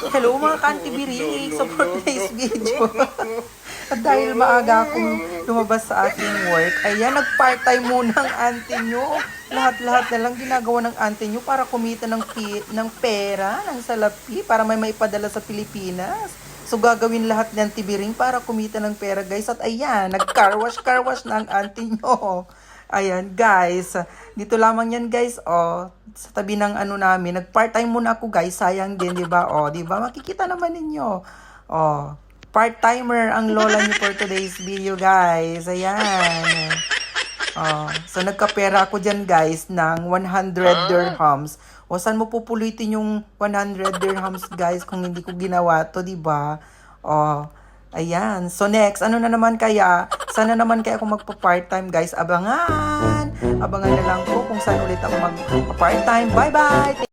Hello mga kantibirik sa for today's video. At dahil maaga akong lumabas sa aking work, ayan, nag-part-time muna ang auntie nyo. Lahat-lahat na lang ginagawa ng auntie nyo para kumita ng, pi- ng pera, ng salapi, para may maipadala sa Pilipinas. So gagawin lahat ng tibiring para kumita ng pera guys. At ayan, nag-car wash, car wash na ang auntie nyo. Ayan, guys. Dito lamang yan, guys. Oh, sa tabi ng ano namin. Nag-part-time muna ako, guys. Sayang din, di ba? Oh, di ba? Makikita naman ninyo. Oh, part-timer ang lola niyo for today's video, guys. Ayan. Oh, so nagkapera ako dyan, guys, ng 100 dirhams. O, saan mo pupulitin yung 100 dirhams, guys, kung hindi ko ginawa to, di ba? Oh, Ayan. So next, ano na naman kaya? Sana naman kaya ako magpa-part-time guys. Abangan! Abangan na lang po kung saan ulit ako magpa-part-time. Bye-bye!